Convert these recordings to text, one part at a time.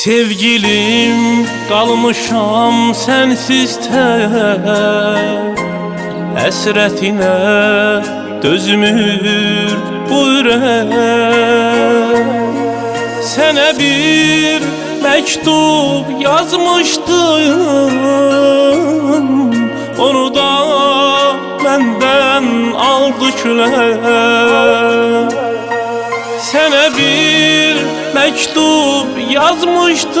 Sevgilim kalmışam sensiz tek Əsrətinə dözmür bu ürək Sənə bir məktub yazmışdım Onu da məndən aldı külək Sənə bir məktub yazmışdım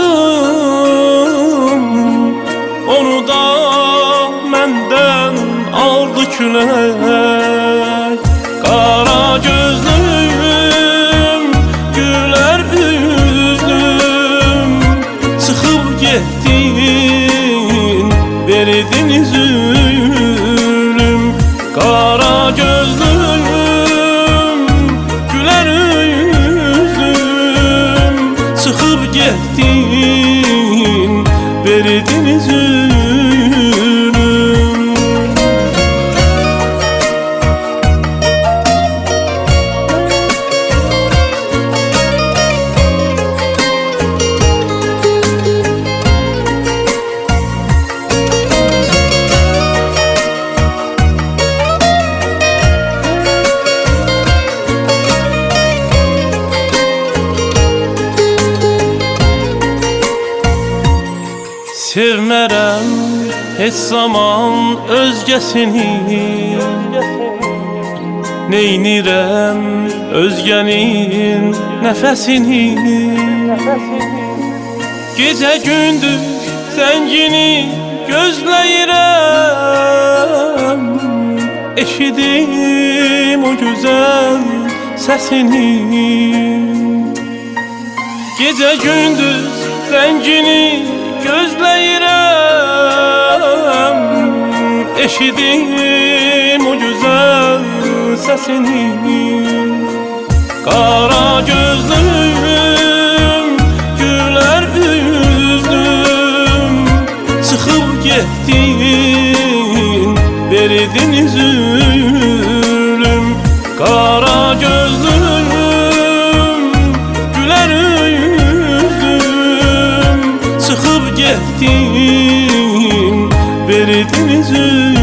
Onu da məndən aldı külək getdin, verdin Sevmərəm heç zaman özgəsini Neynirəm özgənin nəfəsini Gecə gündüz zəngini gözləyirəm Eşidim o gözəl səsini Gecə gündüz rəngini gözləyirəm Eşidim o gözəl səsini Qara gözlüm, gülər üzlüm Çıxıb getdin, verdin üzülüm. Qara üzlüm Çıxıb getdin, verdin üzülüm